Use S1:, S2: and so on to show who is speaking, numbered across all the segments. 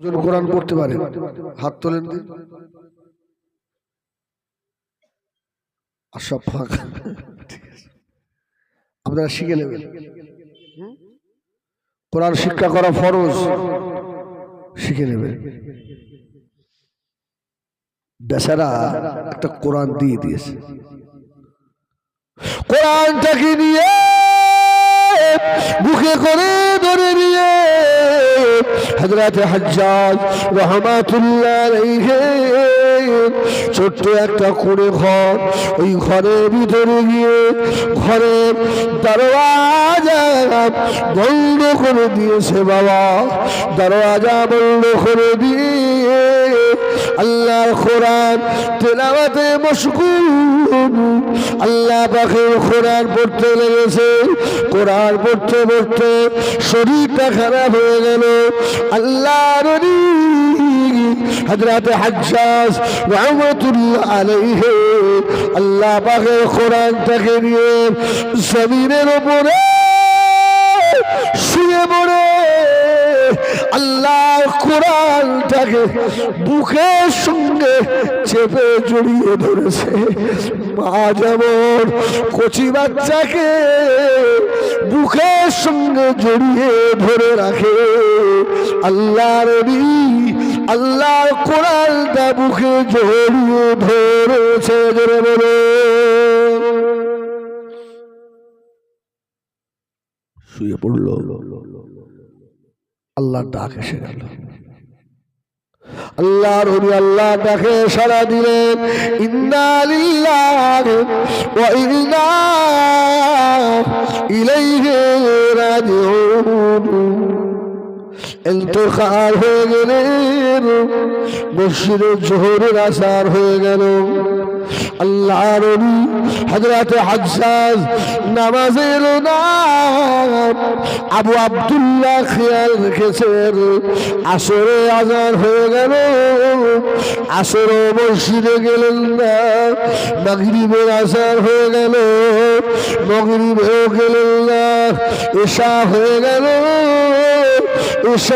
S1: কোরআন পড়তে পারে। হাত তোলেন আপনারা শিখে নেবেন। কোরআন শিক্ষা করা ফরজ। শিখে নেবেন। বেচারা একটা কোরআন দিয়ে দিয়েছে। কোরআনটাকে নিয়ে বুকে করে ধরে নিয়ে হজরত হজ্জাজ রহমাতুল্লাহ ছোট্ট একটা করে ঘর, ওই ঘরের ভিতরে গিয়ে ঘরের দরওয়াজা বন্ধ করে দিয়েছে বাবা। দরওয়াজা বন্ধ করে দিয়ে আল্লাহর কোরআন তেলাওয়াতে মশগুল। আল্লাহ পাখির কোরআন পড়তে লেগেছে। কোরআন পড়তে পড়তে শরীরটা খারাপ হয়ে গেল। আল্লাহর হজরত হাজ্জাজ রহমতুল্লাহ আলাইহি। আল্লাহ পাখির কোরআনটাকে নিয়ে জমিনের উপরে শুয়ে পড়ে। আল্লাহ কোরআনটাকে বুকের সঙ্গে চেপে জড়িয়ে ধরেছে। মা যেমন কচি বাচ্চাকে বুকের সঙ্গে জড়িয়ে ধরে রাখে আল্লাহর আল্লাহ কোরআনটা বুকে জড়িয়ে ধরেছে, জোরে বলে। শুয়ে পড়ল। আল্লাহ ডাক এসে গেল। আল্লাহর হরি আল্লাহ ডাকে সারা দিলেন ইন্দালিল্লাহ ইলাইহি রাজিউন। ইন্তকাল হয়ে গেলেন মসজিদে জোহরের আসার হয়ে গেল। আল্লাহ রবি হজরত হাজ্জাজ নামাজের নাম আবু আব্দুল্লাহ খেয়াল রেখেছেন। আসরে আজান হয়ে গেল। আসর মসজিদে গেলেন না, মাগরিবের আজান হয়ে গেল। মগরিবেও গেলেন না এশা হয়ে গেল। না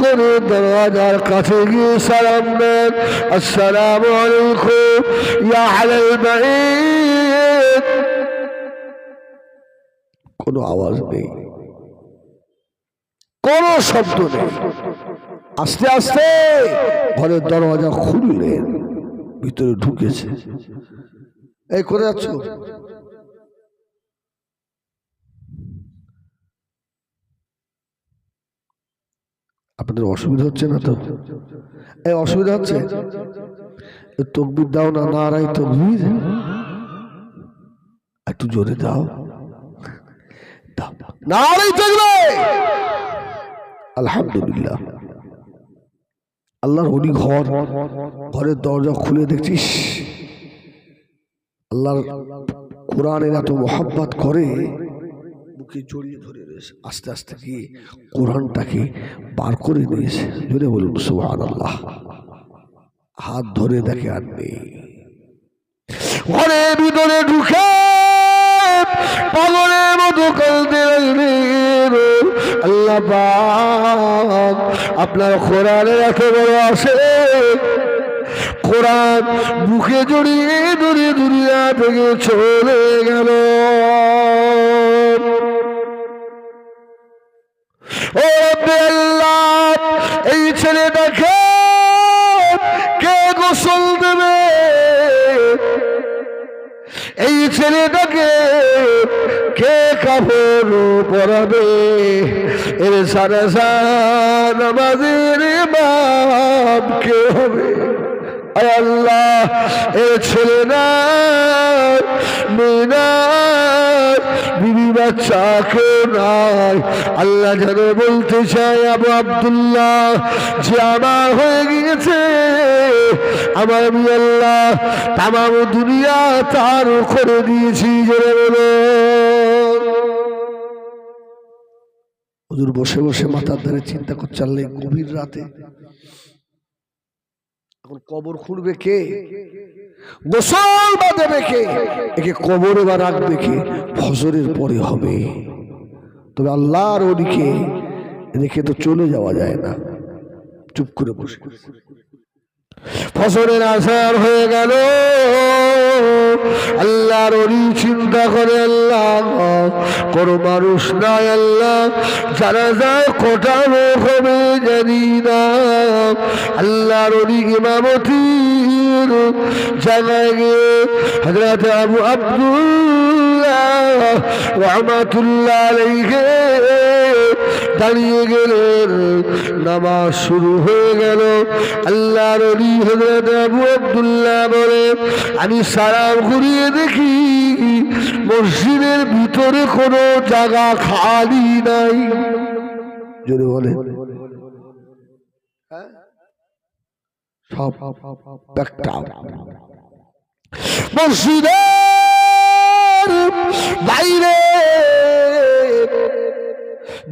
S1: করে দরওয়াজার কাছে গিয়ে সালাম দেন। আসসালামু আলাইকুম। ইয়া কোনো আওয়াজ নেই। কোনো শব্দ নেই। আস্তে আস্তে ঘরের দরওয়াজা খুললেন। ভিতরে ঢুকেছে। এই করে যাচ্ছ? আপনাদের অসুবিধা হচ্ছে না তো? এই অসুবিধা হচ্ছে? তকবির দাও না না নারাই তকবির। একটু জোরে দাও। আলহামদুলিল্লাহ। আল্লাহর হরি ঘর, ঘরের দরজা খুলে দেখছিস আল্লাহর কোরআনের এত মোহাব্বত করে। বুকে জড়িয়ে ধরে রয়েছে। আস্তে আস্তে গিয়ে কোরআনটাকে বার করে নিয়েছে। জোরে বলুন সুহান আল্লাহ হাত ধরে দেখে আর নেই। ভিতরে ঢুকে পাগলের মতো কালতে আল্লাহ আপনার কোরআনের এত বড় আসে। কোরআন বুকে জড়িয়ে দূরে দুনিয়া থেকে চলে গেল। ও আল্লাহ, এই ছেলেটাকে কে গোসল দেবে? এই ছেলেটাকে কে কাপড় পরাবে? এর সারা সার আমাদের বাপ কে হবে? আল্লাহ, এর ছেলে না বিবি বাচ্চা কেউ নাই। আল্লাহ যেন বলতে চাই আবু আব্দুল্লাহ, যে আমার হয়ে গিয়েছে, আমার আমি আল্লাহ তামাম দুনিয়া তার করে দিয়েছি। জেনে বলো। হুজুর বসে বসে মাথার ধারে চিন্তা করছে, আল্লাহ গভীর রাতে এখন কবর খুঁড়বে কে? গোসল বা দেবে কে একে কবরে বা রাখবে কে ফজরের পরে হবে। তবে আল্লাহর ওদিকে রেখে তো চলে যাওয়া যায় না। চুপ করে বসে। ফসলের আসার হয়ে গেল। আল্লাহর ওরই চিন্তা করে, আল্লাহ কোনো মানুষ নাই, আল্লাহ। যারা যায় কোটানো হবে জানি না। আল্লাহর ওরই ইমামতির হজরত আবু আব্দুল্লাহ দাঁড়িয়ে গেলেন। নামাজ শুরু হয়ে গেল। আল্লাহ রবি হজরত আবু আব্দুল্লাহ বলে, আমি সালাম ঘুরিয়ে দেখি, মসজিদের ভিতরে কোনো জায়গা খালি নাই। বলে। সব একটা মসজিদের বাইরে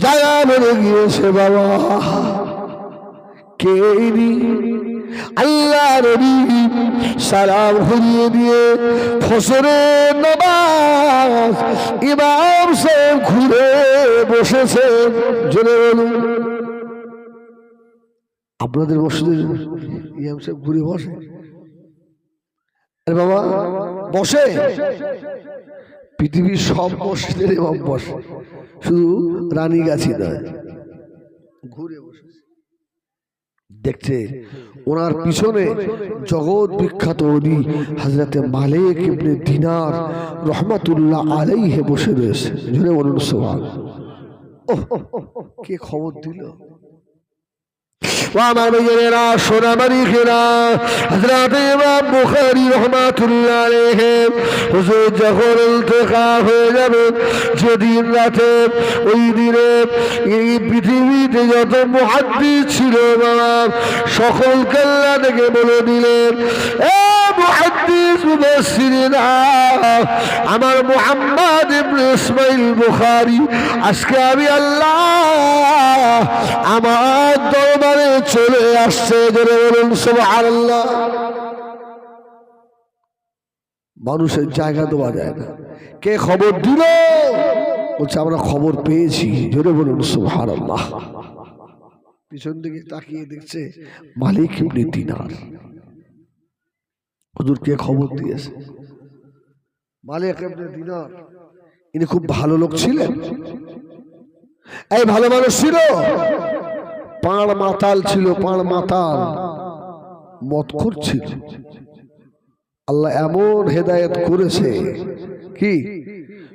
S1: জায়গা বেড়ে গিয়েছে বাবা, কে আল্লাহ রবি সালাম ঘুরিয়ে দিয়ে ফসরে নবাজ ইমাম সে ঘুরে বসেছে জোরে বলুন। আপনাদের মসজিদে ইমাম সাহেব ঘুরে বসে। আরে বাবা, বসে? পৃথিবীর সব মসজিদের ইমাম বসে। শুধু রানীগাছি নয়, ঘুরে বসেছে। দেখছে, ওনার পিছনে জগৎ বিখ্যাত উনি হাজরাতে মালিক ইবনে দিনার রহমাতুল্লাহ আলাইহে বসে রয়েছে। জুড়ে বলুন কে খবর দিল? আমার মেয়েরা সোনামারি খেরা হজরত ইমাম বুখারী রহমাতুল্লাহ আলাইহি হুজুর যখন ইন্তেকা হয়ে যাবে যেদিন রাতে ওই দিনে এই পৃথিবীতে যত মহাদ্দি ছিল বাবা সকল কল্যাণকে বলে দিলেন এ আমার মুহাম্মদ ইসমাইল বুখারী। আজকে আমি আল্লাহ আমার দরবারে চলে আসছে বলুন সুবহানাল্লাহ। মানুষের জায়গা দেওয়া যায় না। কে খবর দিল? বলছে, আমরা খবর পেয়েছি, জোরে বলুন সুবহানাল্লাহ। পিছন দিকে তাকিয়ে দেখছে মালিক ইবনে দিনার। হুজুর কে খবর দিয়েছে? মালিক ইবনে দিনার, ইনি খুব ভালো লোক ছিলেন। এই ভালো মানুষ ছিল। পাঁড় মাতাল ছিল, পাঁড় মাতাল। মত করছিল আল্লাহ এমন হেদায়েত করেছে। কি?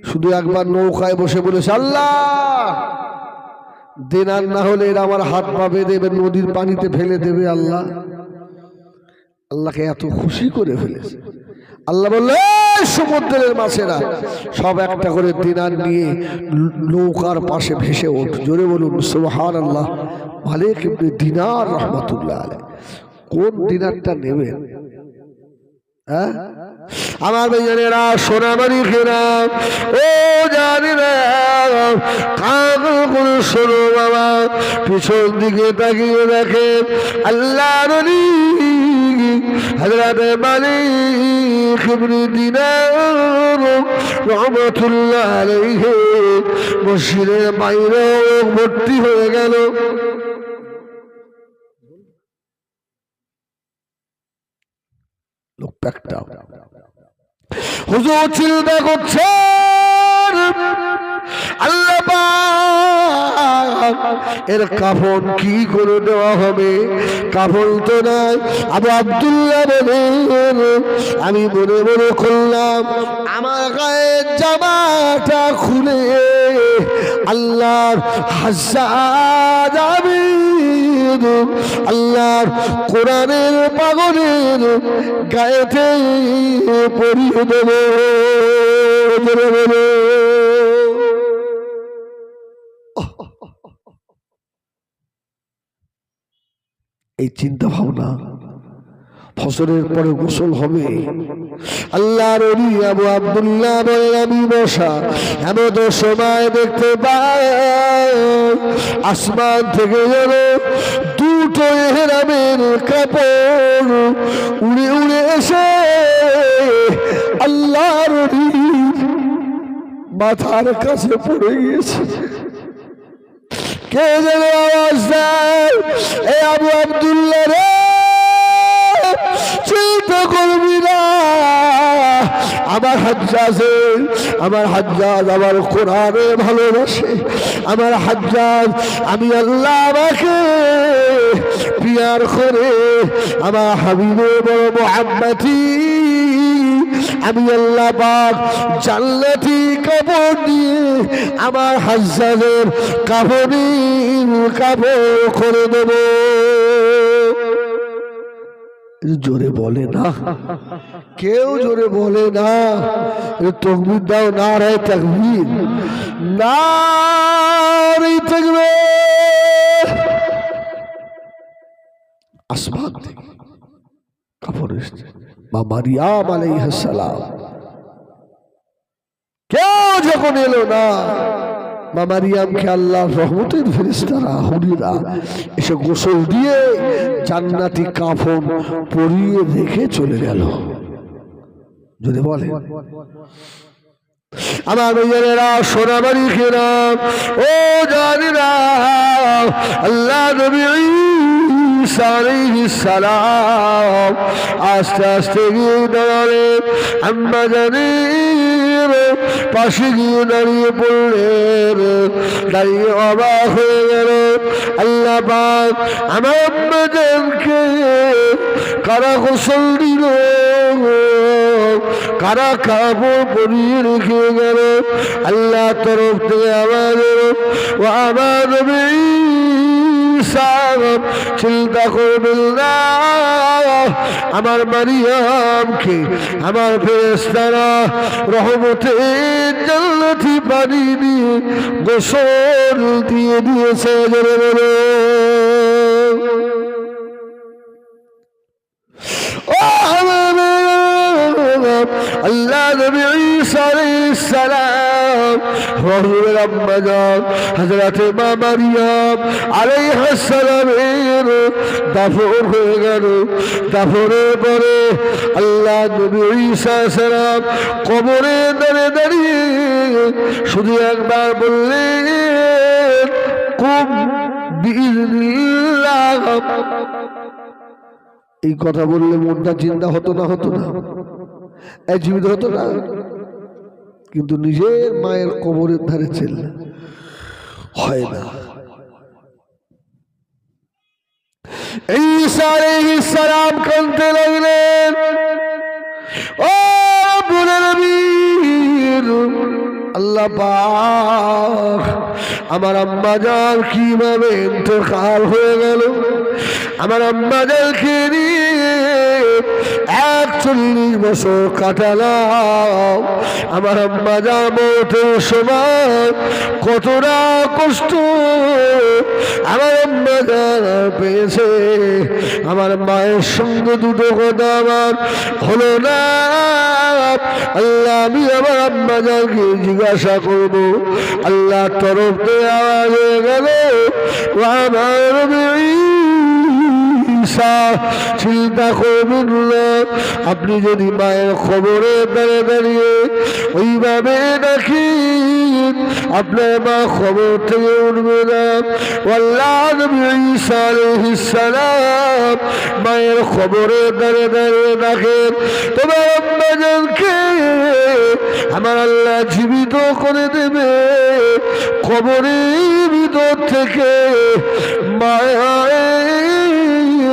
S1: শুধু একবার নৌকায় বসে বলেছে, আল্লাহ! দেনার না হলে এরা আমার হাত পা বেঁধে নদীর পানিতে ফেলে দেবে, আল্লাহ! আল্লাহকে এত খুশি করে ফেলেছে। আল্লাহ বলল, "এই সমুদ্রের মাছেরা, সব একটা করে দিনার নিয়ে নৌকার পাশে ভেসে ওঠ। জোরে বলুন সুবহান আল্লাহ মালিক ইবনে দিনার রহমাতুল্লাহ আলাইহি। কোন দিনারটা নেবেন? হ্যাঁ? আমার ভাইজানেরা সোনামারি খেরা ও জানি না শোনো বাবা। পিছন দিকে তাকিয়ে দেখে আল্লাহ রলি হজরত মালিক ইবনে দিনার রহমতুল্লাহ আলাইহি মসজিদের বাইরে ভর্তি হয়ে গেল। লোক প্যাকটা হুজুর চিন্তা করছেন এর কাফন কি করে দেওয়া হবে? কাফন তো নাই। আবু আব্দুল্লাহ আমি মনে মনে করলাম, আমার গায়ের জামাটা খুলে আল্লাহর হাজার আমি আল্লাহর কোরআনের পাগলের গায়েতে পরিয়ে দেব। এই চিন্তা ভাবনা ফসলের পরে গোসল হবে। আল্লাহ রবি আবু আবদুল্লাহ বলেন, আমি বসা এমন সময় দেখতে পাই। আসমান থেকে যেন দুটো এহরামের কাপড় উড়ে উড়ে এসে আল্লাহ রবির মাথার কাছে পড়ে গিয়েছে। কে যেন আওয়াজ দেয়। এ আবু আবদুল্লাহ রে, চিন্তা করবি না। আমার হাজ্জাজে, আমার হাজ্জাজ আমার কোরআনে ভালোবাসে। আমার হাজ্জাজ, আমি আল্লাহ আমাকে পিয়ার করে, আমার হাবিবে বড় মোহাম্মতি আমি আল্লাহ পাক জান্নাতি কাপড় দিয়ে আমার হাজ্জাজের কাপড়ির কাপড় করে দেব। জোরে বলে না। কেউ জোরে বলে না। তকবির দাও না রে তকবির। না তকবির। আসমান থেকে কাপড় এসছে। বা মারিয়াম আলাইহিস সালাম। কেউ যখন এলো না মা মারিয়ামকে আল্লাহ রহমতের ফেরেস্তারা হুরিরা এসে গোসল দিয়ে জান্নাতি কাফন পরিয়ে রেখে চলে গেল। যদি বলে, আমার মেয়েরা সোনাবাড়ি খেলাম, ও জানি না আল্লাহ নবী সালাম আস্তে আস্তে গিয়ে দাঁড়ালে, আম্মা জানি পাশে গিয়ে দাঁড়িয়ে পড়লেন। দাঁড়িয়ে অবাক হয়ে গেল। আল্লাহ পাক কারা গোসল দিল? কারা কাপড় পরিয়ে রেখে গেল? আল্লাহ তরফ থেকে আমাদের ও সাহেব, চিন্তা করবেন না। আমার মারিয়ামকে, আমার ফেরেস্তারা রহমতের জান্নাতি পানি দিয়ে গোসল দিয়ে দিয়েছে, জোরে বলে। ও আমার হয়ে গেল। পরে আল্লাহ নবী সালাম কবরে দাঁড়িয়ে শুধু একবার বললেন, কুম এই কথা বললে মনটা চিন্তা হতো না হতো না। জীবিত হতো না। কিন্তু নিজের মায়ের কবরের ধারে ছিল হয় না। ঈসা আলাইহিস সালাম কাঁদতে লাগলেন। ও আল্লাহ আমার আম্মা জান কীভাবে ইন্তকাল হয়ে গেল। আমার আম্মা জানকে নিয়ে একচল্লিশ বছর কাটালাম। আমার আম্মা মতের সময় কতটা কষ্ট। আমার আম্মা জান পেয়েছে, আমার মায়ের সঙ্গে দুটো কথা আমার হলো না। আল্লাহ, আমি আমার আম্মা জানকে জিজ্ঞাসা করব আল্লাহ তরফ আওয়াজ হয়ে গেল আমার চিন্তা করবেন আপনি যদি মায়ের খবরে দাঁড়িয়ে দাঁড়িয়ে ওইভাবে দেখি, আপনার মা খবর থেকে উঠবে না। মায়ের খবরে দাঁড়িয়ে দাঁড়িয়ে দেখেন তোমার আম্মাজানকে আমার আল্লাহ জীবিত করে দেবে। খবরের ভিতর থেকে মায়ের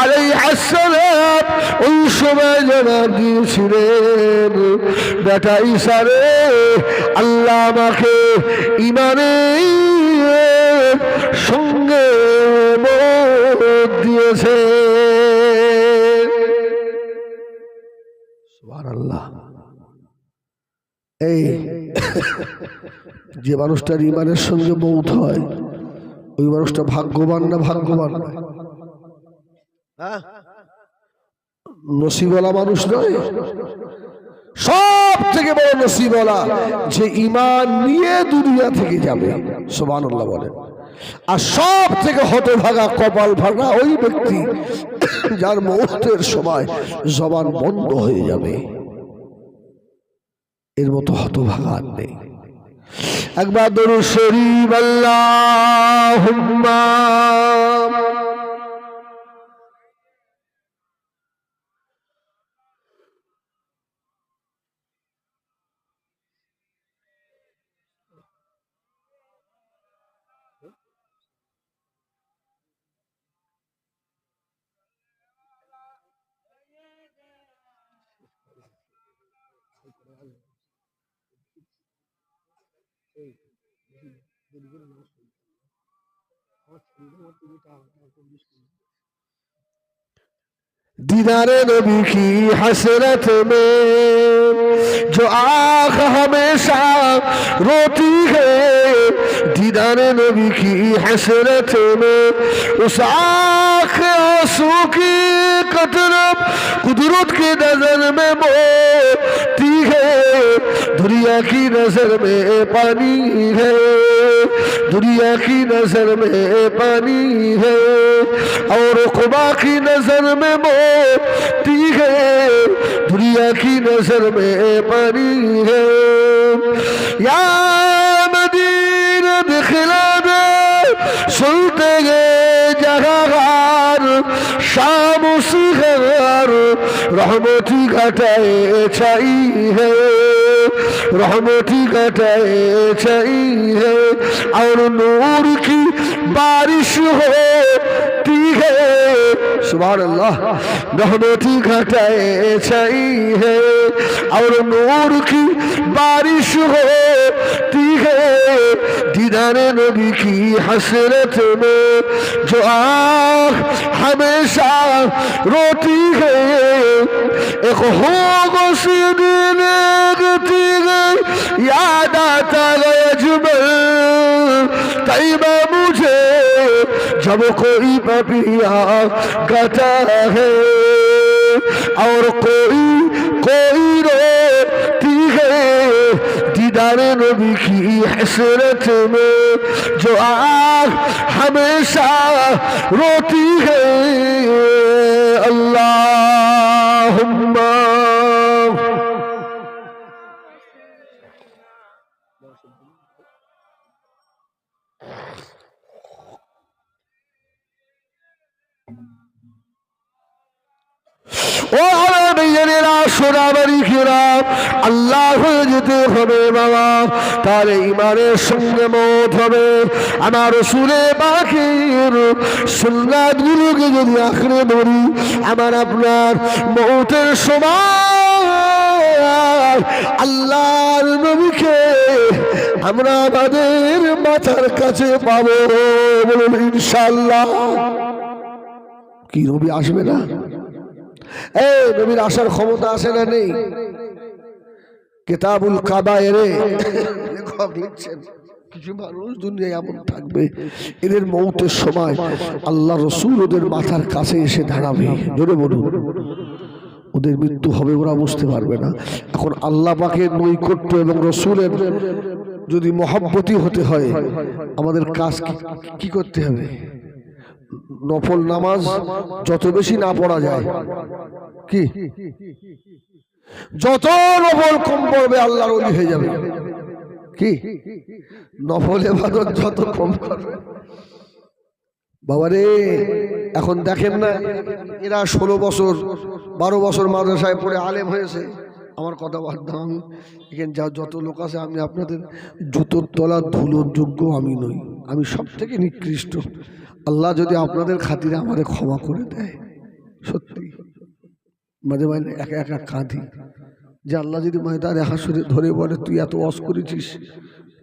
S1: আলাই আসসালাম ওই সময় জানাব দিয়েছিলেন বেটা ইসারে আল্লাহ আমাকে ইমানে সঙ্গে দিয়েছে। এই যে মানুষটার ইমানের সঙ্গে মৌত হয় ওই মানুষটা ভাগ্যবান না ভাগ্যবান? নয়? হ্যাঁ? নসিবলা মানুষ নয়? সব থেকে বড় নসিবলা যে ইমান নিয়ে দুনিয়া থেকে যাবে সোমান বলেন। আর সব থেকে হতভাগা কপাল ভাগা ওই ব্যক্তি যার মুহূর্তের সময় জবান বন্ধ হয়ে যাবে। এর মতো হতভাগা আর নেই। একবার দরু শরীফ আল্লাহ بالکل نہ دیدار نبی کی حسرت میں جو آنکھ ہمیشہ روتی ہے دیدان نبی کی حسرت میں، اس آنکھ آسو کی قطرب قدرت کے نظر میں موتی ہے۔ دنیا کی نظر میں پانی ہے۔ دنیا کی نظر میں پانی ہے۔ اور قبا کی نظر میں موتی ہے۔ دنیا کی نظر میں پانی ہے۔ یا শামসি হের রহমতি ঘটায় চাই হে। রহমতি ঘটায় চাই হে। আর নূর কি বারিশ হয়ে ہے۔ سبحان اللہ رحمتی گھٹائے چاہیے اور نور کی بارش ہوتی ہے۔ دیدان نبی کی حسرت میں جو آنکھ ہمیشہ روتی ہے۔ اخوه سيدينك تيغي يا داتا يجبل طيبة مجھے جب کوئی ببیا گتا ہے اور کوئی کوئی روتی ہے دیدار نبی کی حسرت میں جو آگ ہمیشہ رو ও আমার মেয়েরা সোনাবাড়ি আল্লাহ হয়ে যেতে হবে বাবা তার ইমানের সঙ্গে মত হবে। আমার সুরে বাকির সুন্নাত গুলোকে যদি আঁকড়ে ধরি, আমার আপনার মৌতের সময় আল্লাহর নবীকে আমরা আমাদের মাথার কাছে পাবো বলুন ইনশাল্লাহ কি নবী আসবে না? এই নবীর আসার ক্ষমতা আছে না নেই? কেতাবুল কাবায়রে লেখক লিখছেন, কিছু মানুষ দুনিয়ায় এমন থাকবে, এদের মৌতের সময় আল্লাহ রসুল ওদের মাথার কাছে এসে দাঁড়াবে। জোরে বলুন। ওদের মৃত্যু হবে ওরা বুঝতে পারবে না। এখন আল্লাহ পাকের নৈকট্য এবং রসুলের যদি মহাব্বতী হতে হয়, আমাদের কাজ কি করতে হবে? নফল নামাজ যত বেশি না পড়া যায়। কি? যত নফল কম পড়বে, আল্লাহর অলি হয়ে যাবে। কি? নফল এবাদত যত কম করবে। বাবারে, এখন দেখেন না, এরা ষোলো বছর, বারো বছর মাদ্রাসায় পড়ে আলেম হয়েছে। আমার কথা বাদ এখানে যা যত লোক আছে, আমি আপনাদের জুতোর তলা ধুলোর যোগ্য আমি নই। আমি সব থেকে নিকৃষ্ট। আল্লাহ যদি আপনাদের খাতিরে আমাদের ক্ষমা করে দেয়, সত্যি। মাঝে মাঝে একা একা কাঁদি। যে আল্লাহ যদি ময়দানে হাসুরে ধরে বলে, তুই এত অস করেছিস,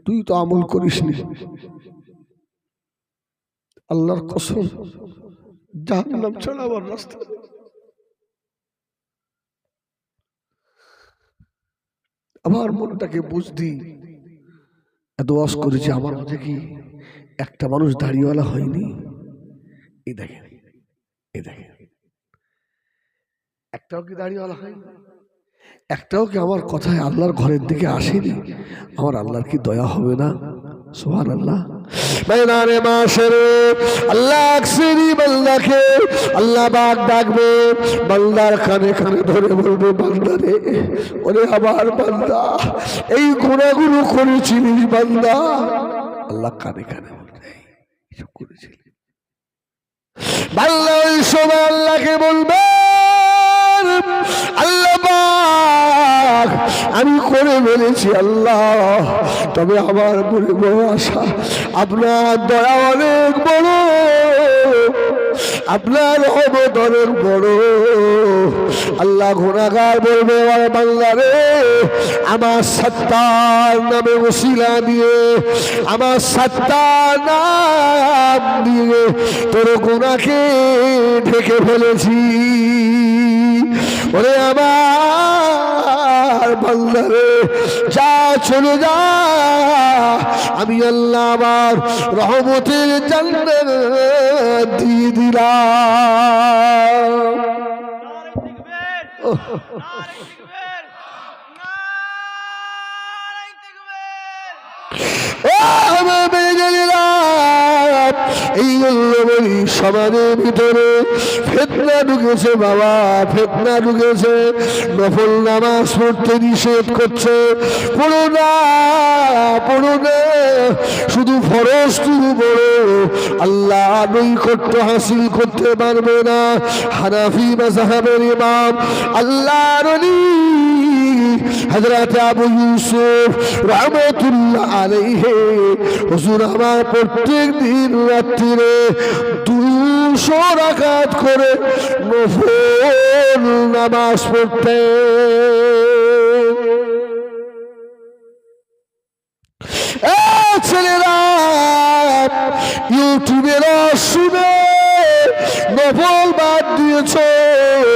S1: তুই তো আমল করিস নি আল্লাহর কসম ছাড়া আমার রাস্তা। আমার মনটাকে বুঝদি এত অস করেছি, আমার মাঝে কি একটা মানুষ দাঁড়িয়েওয়ালা হয়নি? এই দেখেন এই দেখেন। একটাও কি দাড়িওয়ালা হয়নি একটাও কি আমার কথায় আল্লাহর ঘরের দিকে আসেনি? আমার আল্লাহর কি দয়া হবে না? সোহান আল্লাহ কানে কানে ধরে বলবে ওরে এই গুণাগুলো করেছিলিস বান্দা। আল্লাহ কানে কানে বলবে "এই, এসব করেছিলি? বাল্লা ওই সময় আল্লাহকে বলবে আল্লাহ আমি করে বলেছি আল্লাহ, তবে আমার বলব আশা। আপনার দয়া অনেক বড়। আপনার অনেক বড়। আল্লাহ ঘোড়াগার বলবে বাংলারে আমার সত্তার নামে ওসিলা দিয়ে, আমার সত্তার নাম দিয়ে তোর গোনাকে ঢেকে ফেলেছি। ওরে আমার বাংলারে যা চলে যা। আমি আল্লাহ আমার রহমতের জান্নাত দিয়ে দিলাম। ও আমার বেজেরা এই বলি সমাজের ভিতরে ফেতনা ঢুকেছে বাবা, ফেতনা ঢুকেছে। নফল নামাজ পড়তে নিষেধ করছে। পড়ো না, পড়ো শুধু ফরজ তুমি পড়ো আল্লাহ নৈকট্য হাসিল করতে পারবে না। হানাফি মাসাহাবের ইমাম আল্লাহ রলি হজরত আবু ইউসুফ রহমতুল্লাহ আলাইহে, হুজুর আমার প্রত্যেক দিন রাত্রিরে দুশো রাকাত করে নফল নামাজ পড়তে ছেলেরা, ইউটিউবের শুনে নফল বাদ দিয়েছ।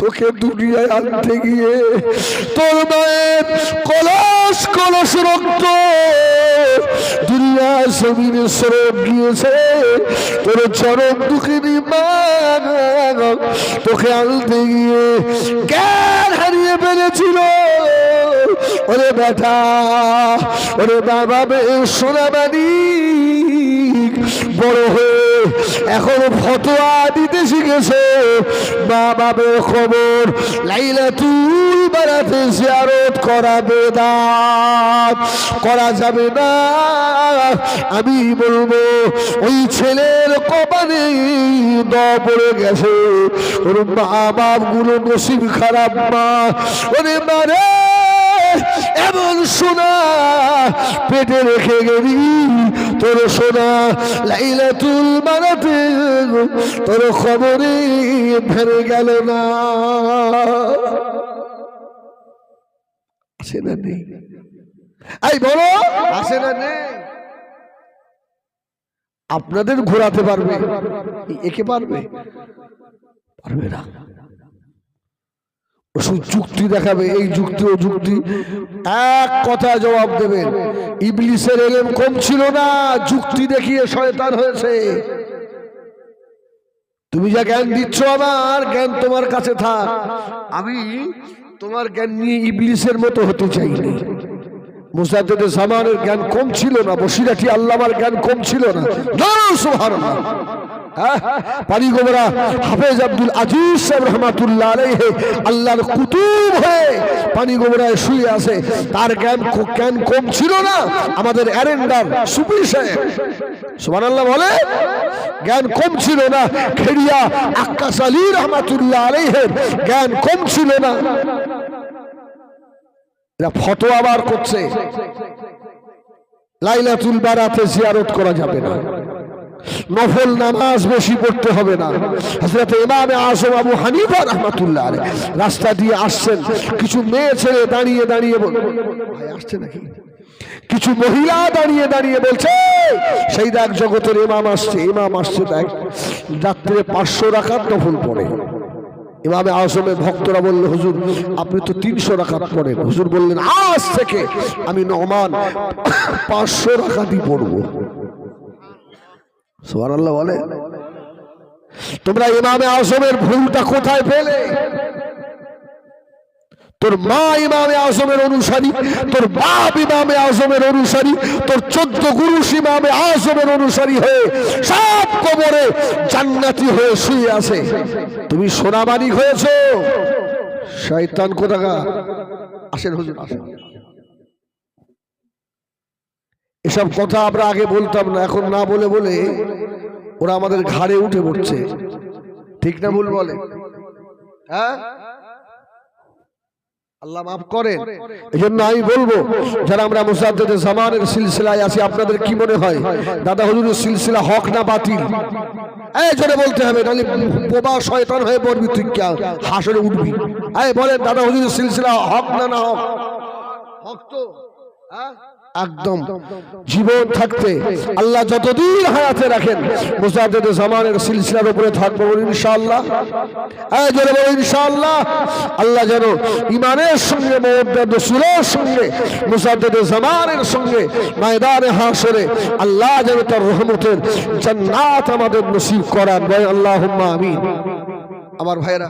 S1: তোকে দুনিয়ায় আনতে গিয়ে তোর মায়ের কলস কলস রক্ত দুনিয়া জমিনে স্রোত গিয়েছে। তোর চরম দুঃখে মা, তোকে আনতে গিয়ে জ্ঞান হারিয়ে ফেলেছিল। ওরে বেটা, ওরে বাবা বে সোনাবানি বড় হয়ে এখন ফতোয়া দিতে শিখেছে। মা বাবের খবর লাইলা তুল বেড়াতে জিয়ারত করা বেদাত। করা যাবে না, আমি বলব, ওই ছেলের কপালে দ পড়ে গেছে। ওর মা বাপগুলো নসিব খারাপ মা। ওরে মারে এমন সোনা পেটে রেখে গেলি। তোর সোনা লাইলাতুল মারাতে তোর খবরে ফেরে গেল না। আসে না নেই? এই বলো। আসে না নেই? আপনাদের ঘোরাতে পারবে? একে পারবে? পারবে না। যুক্তি দেখাবে, এই যুক্তি ও যুক্তি। এক কথা জবাব দেবেন, ইবলিসের এলেম কম ছিল না, যুক্তি দেখিয়ে শয়তান হয়েছে। তুমি যা জ্ঞান দিচ্ছ আমার, জ্ঞান তোমার কাছে থাক। আমি তোমার জ্ঞান নিয়ে ইবলিসের মতো হতে চাইনি। মুসাদ্দেদ জামানের জ্ঞান কম ছিল না বসিরাটি আল্লামার জ্ঞান কম ছিল না। হ্যাঁ? পানি গোবরা আব্দুল আল্লাহর কুতুব পানি শুয়ে আছে। তার জ্ঞান জ্ঞান কম ছিল না। আমাদের অ্যারেন্ডার সুবহানাল্লাহ বলে জ্ঞান কম ছিল না। খেড়িয়া আক্কাস আলী রহমাতুল্লাহ আলাইহি জ্ঞান কম ছিল না। এরা ফতোয়া বার করছে। লাইলাতুল বারাতে জিয়ারত করা যাবে না। নফল নামাজ বেশি পড়তে হবে না। হযরত ইমামে আজম আবু হানিফা রাহমাতুল্লাহ রাস্তা দিয়ে আসছেন। কিছু মেয়ে ছেলে দাঁড়িয়ে দাঁড়িয়ে বল আসছে নাকি? কিছু মহিলা দাঁড়িয়ে দাঁড়িয়ে বলছে সেই দেখ জগতের ইমাম আসছে ইমাম আসছে দেখ। রাত্রে পাঁচশো রাখার নফল পড়ে। ইমামে আজমের ভক্তরা বলল, হুজুর, আপনি তো তিনশো রাখাত পড়েন। হুজুর বললেন, আজ থেকে আমি নমান পাঁচশো রাখাতই পড়ব। সোহান আল্লাহ বলে। তোমরা ইমামে আজমের ভুলটা কোথায় পেলে? তোর মা ইমামে আজমের অনুসারী, তোর বাপ ইমামে আজমের অনুসারী, তোর চোদ্দ গুরুষ ইমামে আজমের অনুসারী হয়ে সব কবরে জান্নাতি হয়ে শুয়ে আছে। তুমি সোনা মানিক হয়েছ? শয়তান কোথাকা আসেন হুজুর, আসেন। এসব কথা আমরা আগে বলতাম না, এখন না বলে বলে ওরা আমাদের ঘাড়ে উঠে পড়ছে। ঠিক না ভুল বলে? হ্যাঁ? আল্লাহ মাফ করেন। এই জন্য আমি বলব যারা আমরা মুসাদ্দেদ জামানের সিলসিলায় আছি আপনাদের কি মনে হয়? দাদা হুজুরের সিলসিলা হক না বাতিল? এই জোরে বলতে হবে নাহলে বোবা শয়তান হয়ে পড়বি তুই হাসরে উঠবি। এই বলেন দাদা হুজুরের সিলসিলা হক না না হক? হক তো হ্যাঁ? একদম জীবন থাকতে আল্লাহ যতদিন হায়াতে রাখেন, মুসাদ্দেদ জামানের সিলসিলার উপরে থাকব ইনশাআল্লাহ। ইনশাআল্লাহ, আল্লাহ যেন ইমানের সঙ্গে রসুলের সঙ্গে, মুসাদ্দেদ জামানের সঙ্গে, ময়দানে হাসরে আল্লাহ যেন তার রহমতের জান্নাত আমাদের নসিব ভাই আল্লাহুম্মা আমিন। আমার ভাইরা